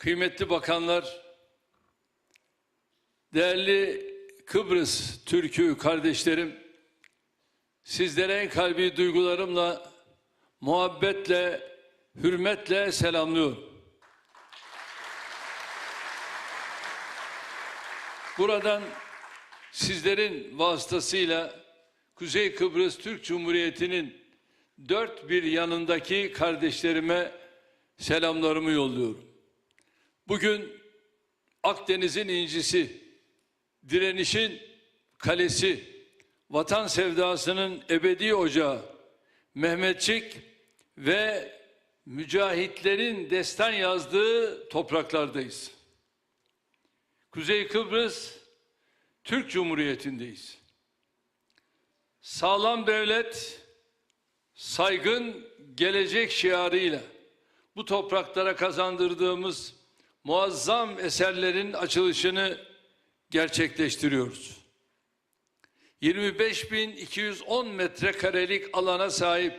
kıymetli bakanlar, değerli Kıbrıs Türk'ü kardeşlerim, sizlere en kalbi duygularımla, muhabbetle, hürmetle selamlıyorum. Buradan sizlerin vasıtasıyla Kuzey Kıbrıs Türk Cumhuriyeti'nin dört bir yanındaki kardeşlerime selamlarımı yolluyorum. Bugün Akdeniz'in incisi, direnişin kalesi, vatan sevdasının ebedi ocağı, Mehmetçik ve mücahitlerin destan yazdığı topraklardayız. Kuzey Kıbrıs Türk Cumhuriyeti'ndeyiz. Sağlam devlet, saygın gelecek şiarıyla bu topraklara kazandırdığımız muazzam eserlerin açılışını gerçekleştiriyoruz. 25.210 metrekarelik alana sahip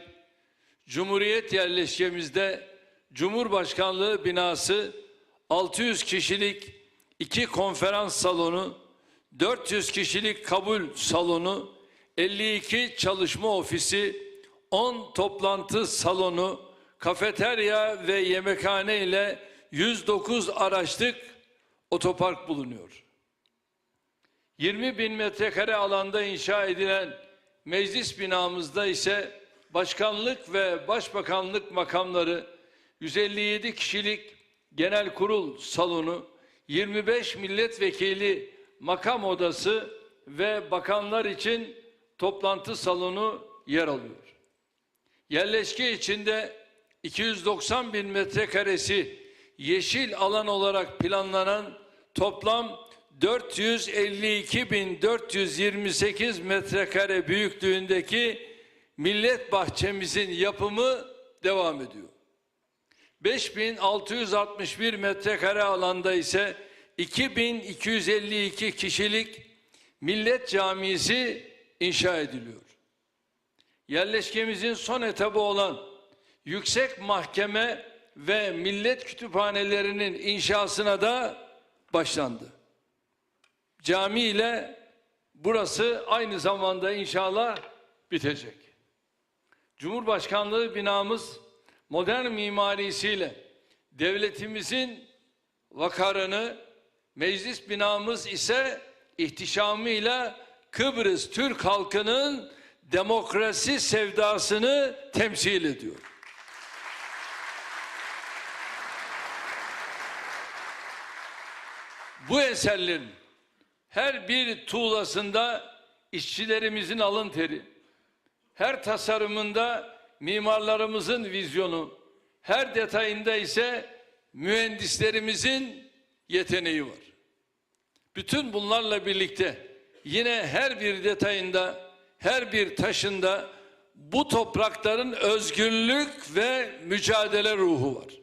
Cumhuriyet yerleşkemizde Cumhurbaşkanlığı binası 600 kişilik iki konferans salonu, 400 kişilik kabul salonu, 52 çalışma ofisi, 10 toplantı salonu, kafeterya ve yemekhane ile 109 araçlık otopark bulunuyor. 20 bin metrekare alanda inşa edilen meclis binamızda ise başkanlık ve başbakanlık makamları, 157 kişilik genel kurul salonu, 25 milletvekili makam odası ve bakanlar için toplantı salonu yer alıyor. Yerleşke içinde 290 bin metrekaresi yeşil alan olarak planlanan toplam 452.428 metrekare büyüklüğündeki millet bahçemizin yapımı devam ediyor. 5661 metrekare alanda ise 2252 kişilik millet camisi inşa ediliyor. Yerleşkemizin son etabı olan yüksek mahkeme ve millet kütüphanelerinin inşasına da başlandı. Cami ile burası aynı zamanda inşallah bitecek. Cumhurbaşkanlığı binamız modern mimarisiyle devletimizin vakarını, meclis binamız ise ihtişamıyla Kıbrıs Türk halkının demokrasi sevdasını temsil ediyor. Bu eserlerin her bir tuğlasında işçilerimizin alın teri, her tasarımında mimarlarımızın vizyonu, her detayında ise mühendislerimizin yeteneği var. Bütün bunlarla birlikte yine her bir detayında, her bir taşında bu toprakların özgürlük ve mücadele ruhu var.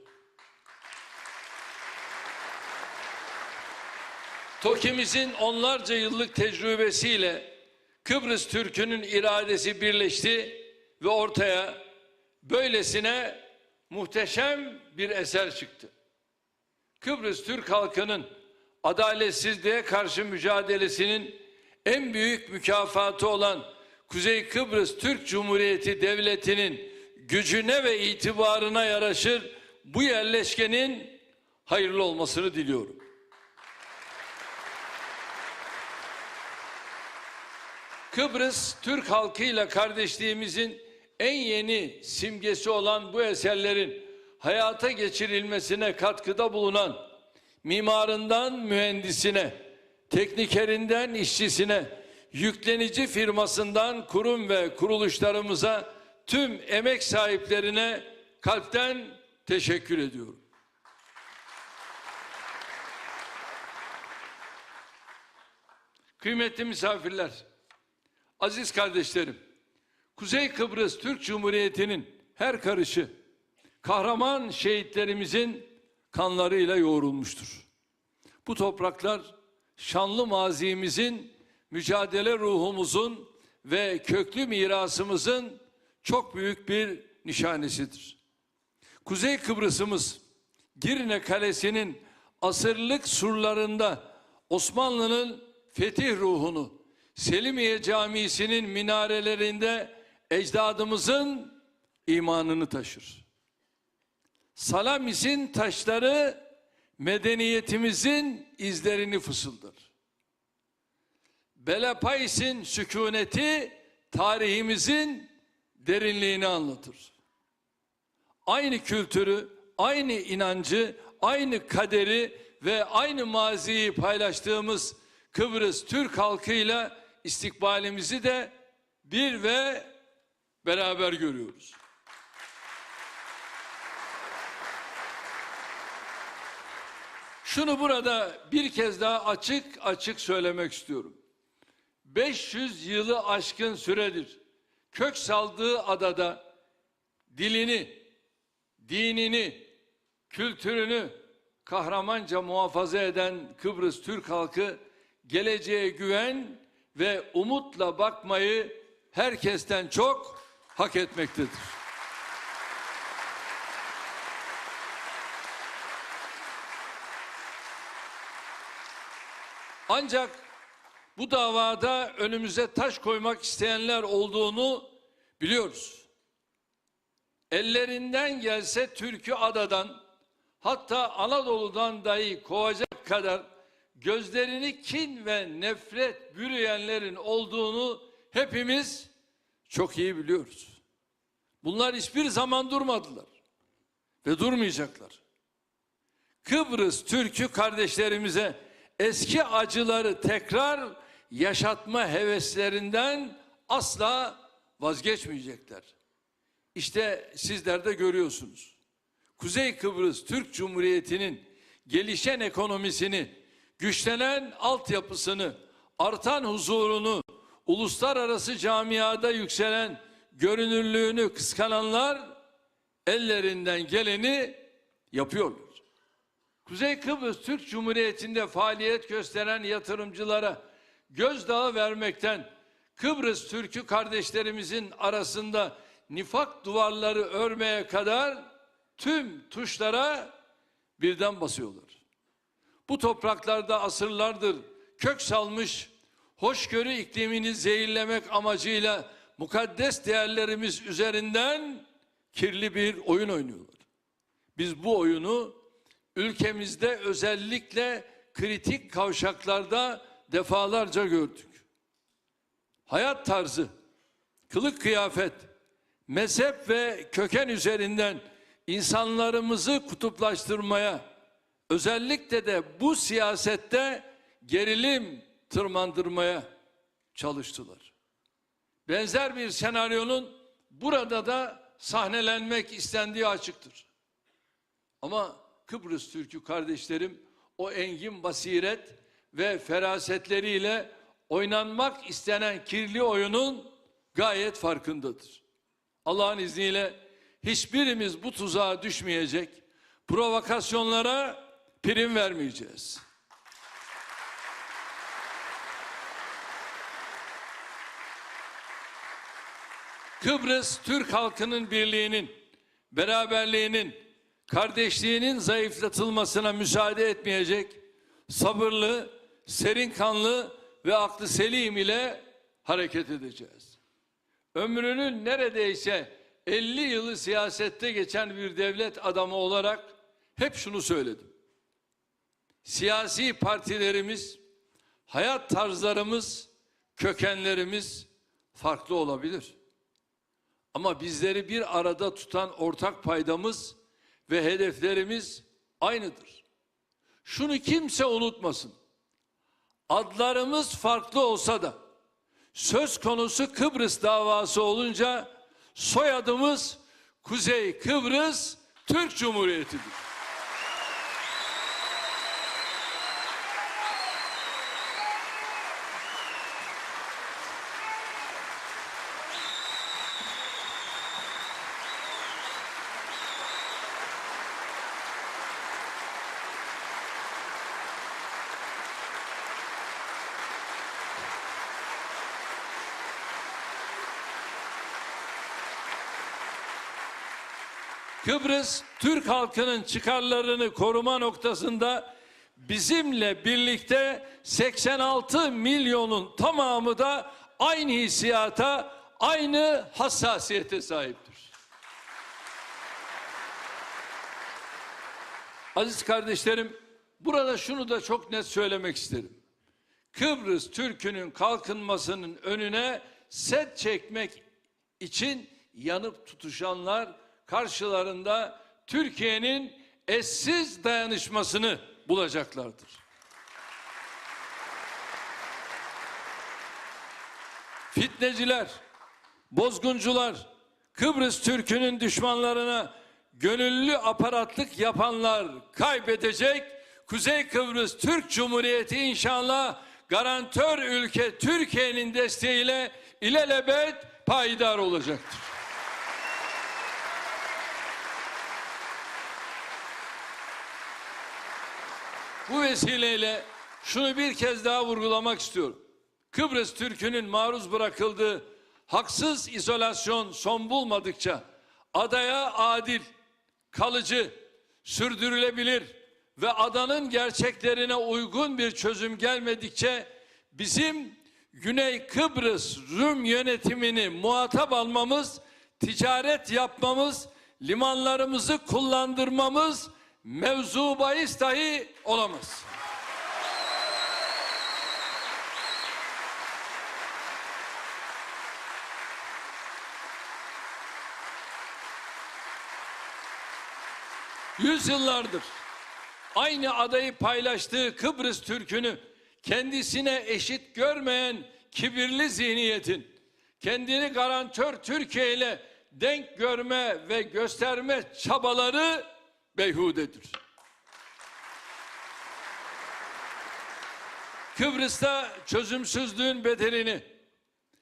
TOKİ'mizin onlarca yıllık tecrübesiyle Kıbrıs Türk'ünün iradesi birleşti ve ortaya böylesine muhteşem bir eser çıktı. Kıbrıs Türk halkının adaletsizliğe karşı mücadelesinin en büyük mükafatı olan Kuzey Kıbrıs Türk Cumhuriyeti Devleti'nin gücüne ve itibarına yaraşır bu yerleşkenin hayırlı olmasını diliyorum. Kıbrıs Türk halkıyla kardeşliğimizin en yeni simgesi olan bu eserlerin hayata geçirilmesine katkıda bulunan mimarından mühendisine, teknikerinden işçisine, yüklenici firmasından kurum ve kuruluşlarımıza tüm emek sahiplerine kalpten teşekkür ediyorum. Kıymetli misafirler, aziz kardeşlerim, Kuzey Kıbrıs Türk Cumhuriyeti'nin her karışı kahraman şehitlerimizin kanlarıyla yoğrulmuştur. Bu topraklar şanlı mazimizin, mücadele ruhumuzun ve köklü mirasımızın çok büyük bir nişanesidir. Kuzey Kıbrıs'ımız Girne Kalesi'nin asırlık surlarında Osmanlı'nın fetih ruhunu, Selimiye Camisi'nin minarelerinde ecdadımızın imanını taşır. Salamis'in taşları medeniyetimizin izlerini fısıldar. Belepayis'in sükuneti tarihimizin derinliğini anlatır. Aynı kültürü, aynı inancı, aynı kaderi ve aynı maziyi paylaştığımız Kıbrıs Türk halkıyla istikbalimizi de bir ve beraber görüyoruz. Şunu burada bir kez daha açık açık söylemek istiyorum. 500 yılı aşkın süredir kök saldığı adada dilini, dinini, kültürünü kahramanca muhafaza eden Kıbrıs Türk halkı geleceğe güven ve umutla bakmayı herkesten çok hak etmektedir. Ancak bu davada önümüze taş koymak isteyenler olduğunu biliyoruz. Ellerinden gelse Türk'ü adadan hatta Anadolu'dan dahi kovacak kadar gözlerini kin ve nefret bürüyenlerin olduğunu hepimiz çok iyi biliyoruz. Bunlar hiçbir zaman durmadılar ve durmayacaklar. Kıbrıs Türk'ü kardeşlerimize eski acıları tekrar yaşatma heveslerinden asla vazgeçmeyecekler. İşte sizler de görüyorsunuz. Kuzey Kıbrıs Türk Cumhuriyeti'nin gelişen ekonomisini, güçlenen altyapısını, artan huzurunu, uluslararası camiada yükselen görünürlüğünü kıskananlar ellerinden geleni yapıyorlar. Kuzey Kıbrıs Türk Cumhuriyeti'nde faaliyet gösteren yatırımcılara gözdağı vermekten Kıbrıs Türk'ü kardeşlerimizin arasında nifak duvarları örmeye kadar tüm tuşlara birden basıyorlar. Bu topraklarda asırlardır kök salmış hoşgörü iklimini zehirlemek amacıyla mukaddes değerlerimiz üzerinden kirli bir oyun oynuyorlar. Biz bu oyunu ülkemizde özellikle kritik kavşaklarda defalarca gördük. Hayat tarzı, kılık kıyafet, mezhep ve köken üzerinden insanlarımızı kutuplaştırmaya, özellikle de bu siyasette gerilim tırmandırmaya çalıştılar. Benzer bir senaryonun burada da sahnelenmek istendiği açıktır. Ama Kıbrıs Türk'ü kardeşlerim o engin basiret ve ferasetleriyle oynanmak istenen kirli oyunun gayet farkındadır. Allah'ın izniyle hiçbirimiz bu tuzağa düşmeyecek, provokasyonlara prim vermeyeceğiz. Kıbrıs Türk halkının birliğinin, beraberliğinin, kardeşliğinin zayıflatılmasına müsaade etmeyecek, sabırlı, serin kanlı ve aklı selim ile hareket edeceğiz. Ömrünün neredeyse 50 yılı siyasette geçen bir devlet adamı olarak hep şunu söyledim. Siyasi partilerimiz, hayat tarzlarımız, kökenlerimiz farklı olabilir. Ama bizleri bir arada tutan ortak paydamız ve hedeflerimiz aynıdır. Şunu kimse unutmasın. Adlarımız farklı olsa da söz konusu Kıbrıs davası olunca soyadımız Kuzey Kıbrıs Türk Cumhuriyeti'dir. Kıbrıs Türk halkının çıkarlarını koruma noktasında bizimle birlikte 86 milyonun tamamı da aynı hissiyata, aynı hassasiyete sahiptir. Aziz kardeşlerim, burada şunu da çok net söylemek isterim. Kıbrıs Türk'ünün kalkınmasının önüne set çekmek için yanıp tutuşanlar karşılarında Türkiye'nin eşsiz dayanışmasını bulacaklardır. Fitneciler, bozguncular, Kıbrıs Türk'ünün düşmanlarına gönüllü aparatlık yapanlar kaybedecek. Kuzey Kıbrıs Türk Cumhuriyeti inşallah garantör ülke Türkiye'nin desteğiyle ilelebet payidar olacaktır. Bu vesileyle şunu bir kez daha vurgulamak istiyorum. Kıbrıs Türk'ünün maruz bırakıldığı haksız izolasyon son bulmadıkça adaya adil, kalıcı, sürdürülebilir ve adanın gerçeklerine uygun bir çözüm gelmedikçe bizim Güney Kıbrıs Rum yönetimini muhatap almamız, ticaret yapmamız, limanlarımızı kullandırmamız mevzu bahis dahi olamaz. Yüzyıllardır aynı adayı paylaştığı Kıbrıs Türk'ünü kendisine eşit görmeyen kibirli zihniyetin kendini garantör Türkiye ile denk görme ve gösterme çabaları beyhudedir. Kıbrıs'ta çözümsüzlüğün bedelini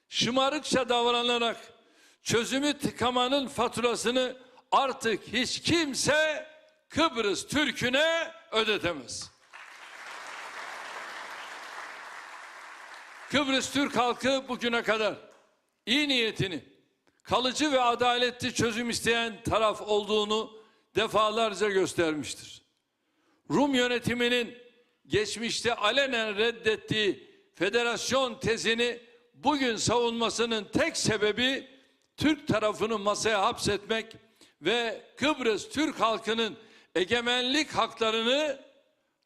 şımarıkça davranarak çözümü tıkamanın faturasını artık hiç kimse Kıbrıs Türk'üne ödetemez. Kıbrıs Türk halkı bugüne kadar iyi niyetini kalıcı ve adaletli çözüm isteyen taraf olduğunu defalarca göstermiştir. Rum yönetiminin geçmişte alenen reddettiği federasyon tezini bugün savunmasının tek sebebi Türk tarafını masaya hapsetmek ve Kıbrıs Türk halkının egemenlik haklarını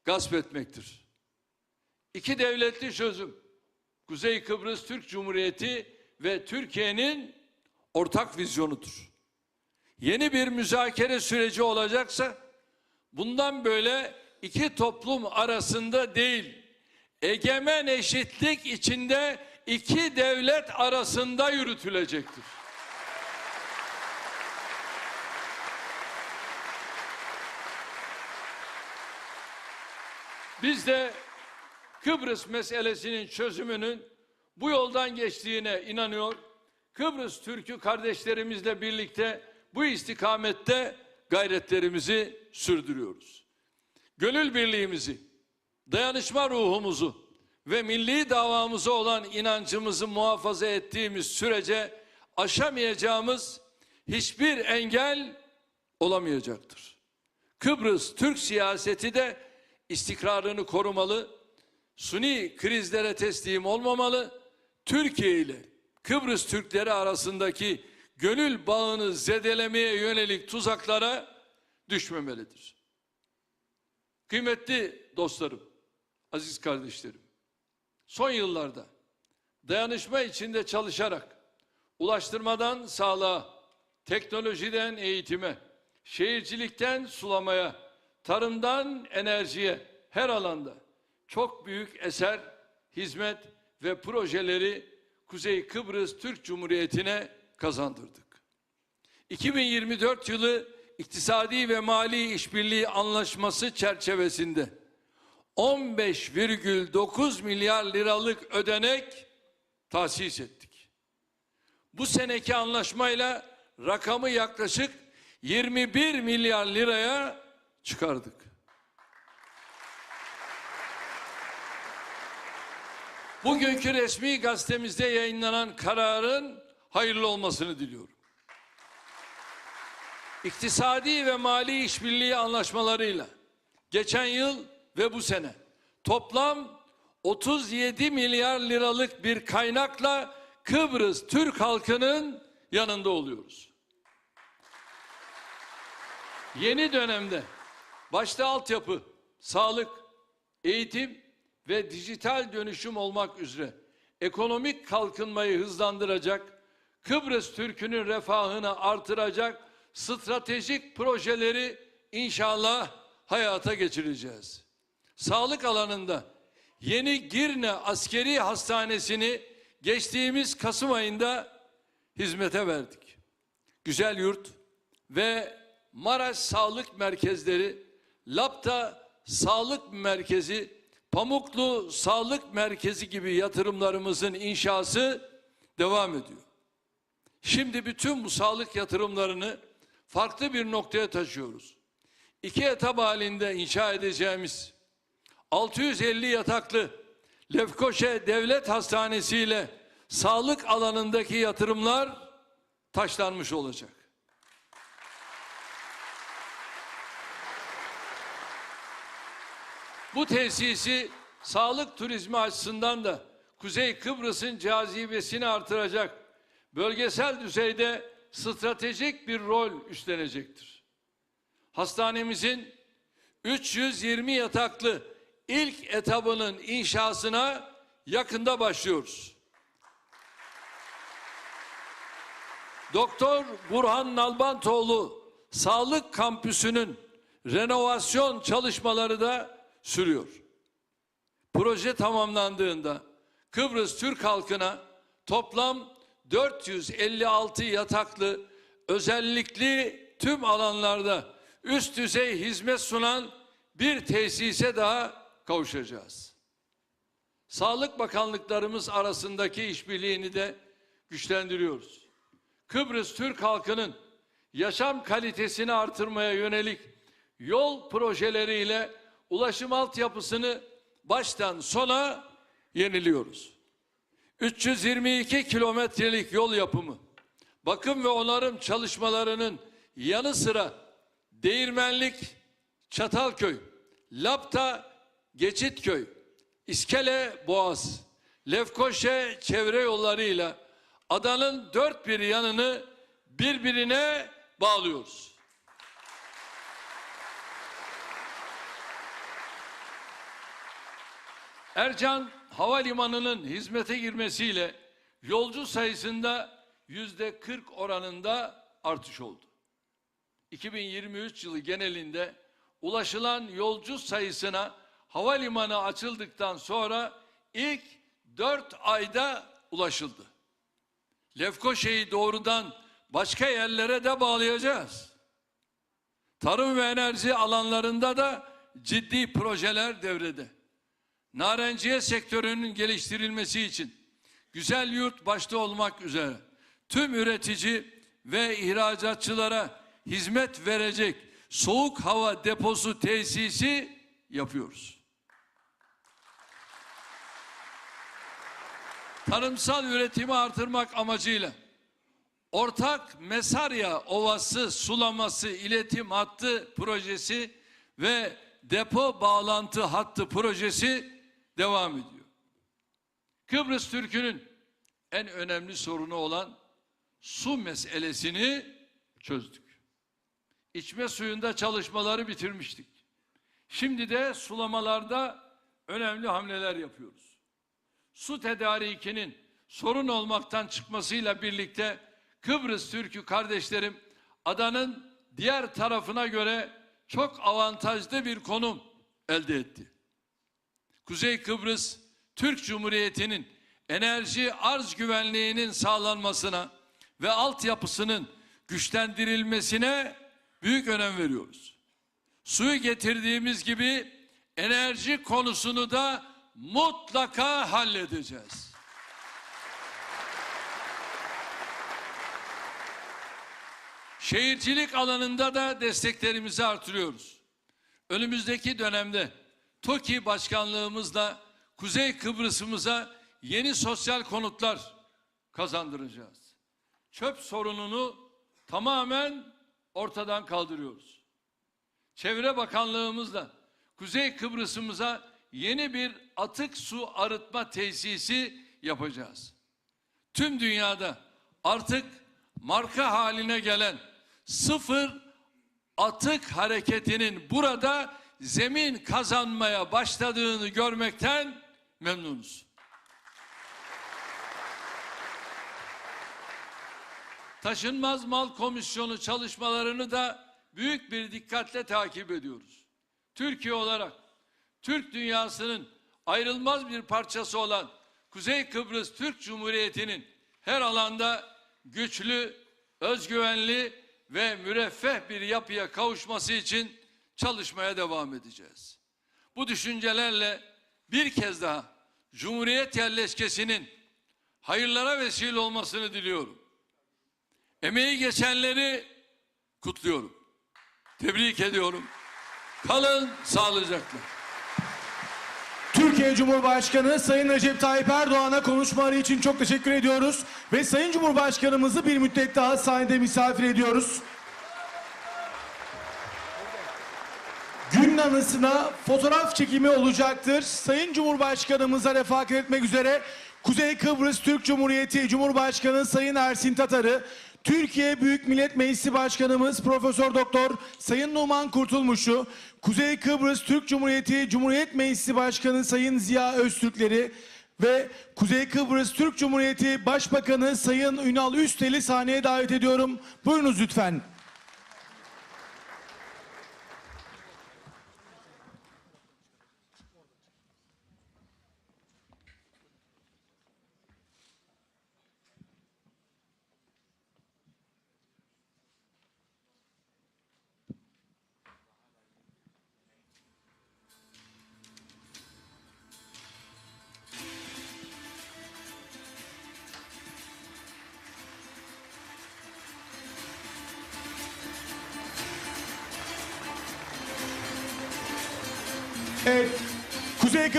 gasp etmektir. İki devletli çözüm, Kuzey Kıbrıs Türk Cumhuriyeti ve Türkiye'nin ortak vizyonudur. Yeni bir müzakere süreci olacaksa bundan böyle iki toplum arasında değil, egemen eşitlik içinde iki devlet arasında yürütülecektir. Biz de Kıbrıs meselesinin çözümünün bu yoldan geçtiğine inanıyor. Kıbrıs Türk'ü kardeşlerimizle birlikte bu istikamette gayretlerimizi sürdürüyoruz. Gönül birliğimizi, dayanışma ruhumuzu ve milli davamıza olan inancımızı muhafaza ettiğimiz sürece aşamayacağımız hiçbir engel olamayacaktır. Kıbrıs Türk siyaseti de istikrarını korumalı, suni krizlere teslim olmamalı, Türkiye ile Kıbrıs Türkleri arasındaki gönül bağını zedelemeye yönelik tuzaklara düşmemelidir. Kıymetli dostlarım, aziz kardeşlerim, son yıllarda dayanışma içinde çalışarak ulaştırmadan sağlığa, teknolojiden eğitime, şehircilikten sulamaya, tarımdan enerjiye her alanda çok büyük eser, hizmet ve projeleri Kuzey Kıbrıs Türk Cumhuriyeti'ne kazandırdık. 2024 yılı iktisadi ve mali işbirliği anlaşması çerçevesinde 15,9 milyar liralık ödenek tahsis ettik. Bu seneki anlaşmayla rakamı yaklaşık 21 milyar liraya çıkardık. Bugünkü resmi gazetemizde yayınlanan kararın hayırlı olmasını diliyorum. İktisadi ve mali işbirliği anlaşmalarıyla geçen yıl ve bu sene toplam 37 milyar liralık bir kaynakla Kıbrıs Türk halkının yanında oluyoruz. Yeni dönemde başta altyapı, sağlık, eğitim ve dijital dönüşüm olmak üzere ekonomik kalkınmayı hızlandıracak, Kıbrıs Türk'ünün refahını artıracak stratejik projeleri inşallah hayata geçireceğiz. Sağlık alanında yeni Girne Askeri Hastanesi'ni geçtiğimiz Kasım ayında hizmete verdik. Güzel Yurt ve Maraş Sağlık Merkezleri, Lapta Sağlık Merkezi, Pamuklu Sağlık Merkezi gibi yatırımlarımızın inşası devam ediyor. Şimdi bütün bu sağlık yatırımlarını farklı bir noktaya taşıyoruz. İki etap halinde inşa edeceğimiz 650 yataklı Lefkoşe Devlet Hastanesi ile sağlık alanındaki yatırımlar taşlanmış olacak. Bu tesisi sağlık turizmi açısından da Kuzey Kıbrıs'ın cazibesini artıracak, bölgesel düzeyde stratejik bir rol üstlenecektir. Hastanemizin 320 yataklı ilk etabının inşasına yakında başlıyoruz. Doktor Burhan Nalbantoğlu Sağlık Kampüsü'nün renovasyon çalışmaları da sürüyor. Proje tamamlandığında Kıbrıs Türk halkına toplam 456 yataklı özellikli tüm alanlarda üst düzey hizmet sunan bir tesise daha kavuşacağız. Sağlık Bakanlıklarımız arasındaki işbirliğini de güçlendiriyoruz. Kıbrıs Türk halkının yaşam kalitesini artırmaya yönelik yol projeleriyle ulaşım altyapısını baştan sona yeniliyoruz. 322 kilometrelik yol yapımı, bakım ve onarım çalışmalarının yanı sıra Değirmenlik, Çatalköy, Lapta, Geçitköy, İskele, Boğaz, Lefkoşe çevre yollarıyla adanın dört bir yanını birbirine bağlıyoruz. Ercan Havalimanı'nın hizmete girmesiyle yolcu sayısında yüzde 40 oranında artış oldu. 2023 yılı genelinde ulaşılan yolcu sayısına havalimanı açıldıktan sonra ilk 4 ayda ulaşıldı. Lefkoşe'yi doğrudan başka yerlere de bağlayacağız. Tarım ve enerji alanlarında da ciddi projeler devrede. Narenciye sektörünün geliştirilmesi için güzel yurt başta olmak üzere tüm üretici ve ihracatçılara hizmet verecek soğuk hava deposu tesisi yapıyoruz. Tarımsal üretimi artırmak amacıyla ortak Mesarya Ovası sulaması iletim hattı projesi ve depo bağlantı hattı projesi devam ediyor. Kıbrıs Türk'ünün en önemli sorunu olan su meselesini çözdük. İçme suyunda çalışmaları bitirmiştik. Şimdi de sulamalarda önemli hamleler yapıyoruz. Su tedarikinin sorun olmaktan çıkmasıyla birlikte Kıbrıs Türk'ü kardeşlerim adanın diğer tarafına göre çok avantajlı bir konum elde etti. Kuzey Kıbrıs Türk Cumhuriyeti'nin enerji arz güvenliğinin sağlanmasına ve altyapısının güçlendirilmesine büyük önem veriyoruz. Suyu getirdiğimiz gibi enerji konusunu da mutlaka halledeceğiz. Şehircilik alanında da desteklerimizi artırıyoruz. Önümüzdeki dönemde TOKİ başkanlığımızla Kuzey Kıbrıs'ımıza yeni sosyal konutlar kazandıracağız. Çöp sorununu tamamen ortadan kaldırıyoruz. Çevre Bakanlığımızla Kuzey Kıbrıs'ımıza yeni bir atık su arıtma tesisi yapacağız. Tüm dünyada artık marka haline gelen sıfır atık hareketinin burada zemin kazanmaya başladığını görmekten memnunuz. Taşınmaz Mal Komisyonu çalışmalarını da büyük bir dikkatle takip ediyoruz. Türkiye olarak Türk dünyasının ayrılmaz bir parçası olan Kuzey Kıbrıs Türk Cumhuriyeti'nin her alanda güçlü, özgüvenli ve müreffeh bir yapıya kavuşması için çalışmaya devam edeceğiz. Bu düşüncelerle bir kez daha Cumhuriyet yerleşkesinin hayırlara vesile olmasını diliyorum. Emeği geçenleri kutluyorum. Tebrik ediyorum. Kalın sağlıcakla. Türkiye Cumhurbaşkanı Sayın Recep Tayyip Erdoğan'a konuşmaları için çok teşekkür ediyoruz. Ve Sayın Cumhurbaşkanımızı bir müddet daha sahnede misafir ediyoruz. Anısına fotoğraf çekimi olacaktır. Sayın Cumhurbaşkanımıza refakat etmek üzere Kuzey Kıbrıs Türk Cumhuriyeti Cumhurbaşkanı Sayın Ersin Tatar'ı, Türkiye Büyük Millet Meclisi Başkanımız Profesör Doktor Sayın Numan Kurtulmuş'u, Kuzey Kıbrıs Türk Cumhuriyeti Cumhuriyet Meclisi Başkanı Sayın Ziya Öztürkleri ve Kuzey Kıbrıs Türk Cumhuriyeti Başbakanı Sayın Ünal Üstel'i sahneye davet ediyorum. Buyurunuz lütfen.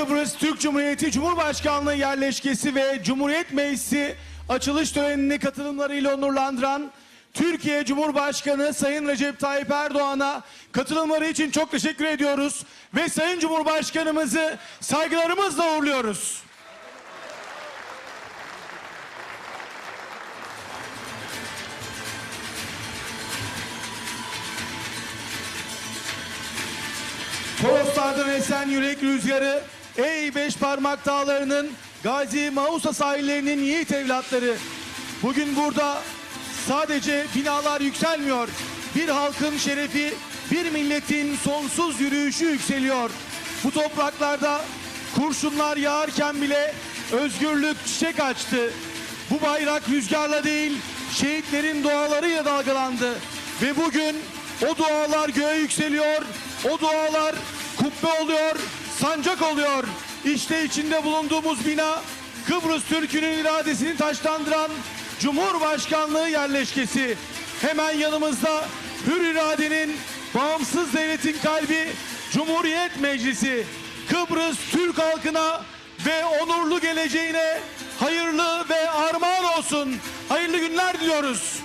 Kıbrıs Türk Cumhuriyeti Cumhurbaşkanlığı yerleşkesi ve Cumhuriyet Meclisi açılış törenine katılımlarıyla onurlandıran Türkiye Cumhurbaşkanı Sayın Recep Tayyip Erdoğan'a katılımları için çok teşekkür ediyoruz ve Sayın Cumhurbaşkanımızı saygılarımızla uğurluyoruz. Toroslardan esen yürek rüzgarı, ey beş parmak dağlarının, Gazi Mausa sahillerinin yiğit evlatları. Bugün burada sadece binalar yükselmiyor. Bir halkın şerefi, bir milletin sonsuz yürüyüşü yükseliyor. Bu topraklarda kurşunlar yağarken bile özgürlük çiçek açtı. Bu bayrak rüzgarla değil, şehitlerin dualarıyla dalgalandı. Ve bugün o dualar göğe yükseliyor, o dualar kubbe oluyor, sancak oluyor. İşte içinde bulunduğumuz bina Kıbrıs Türk'ünün iradesini taşlandıran Cumhurbaşkanlığı yerleşkesi. Hemen yanımızda hür iradenin, bağımsız devletin kalbi Cumhuriyet Meclisi. Kıbrıs Türk halkına ve onurlu geleceğine hayırlı ve armağan olsun. Hayırlı günler diliyoruz.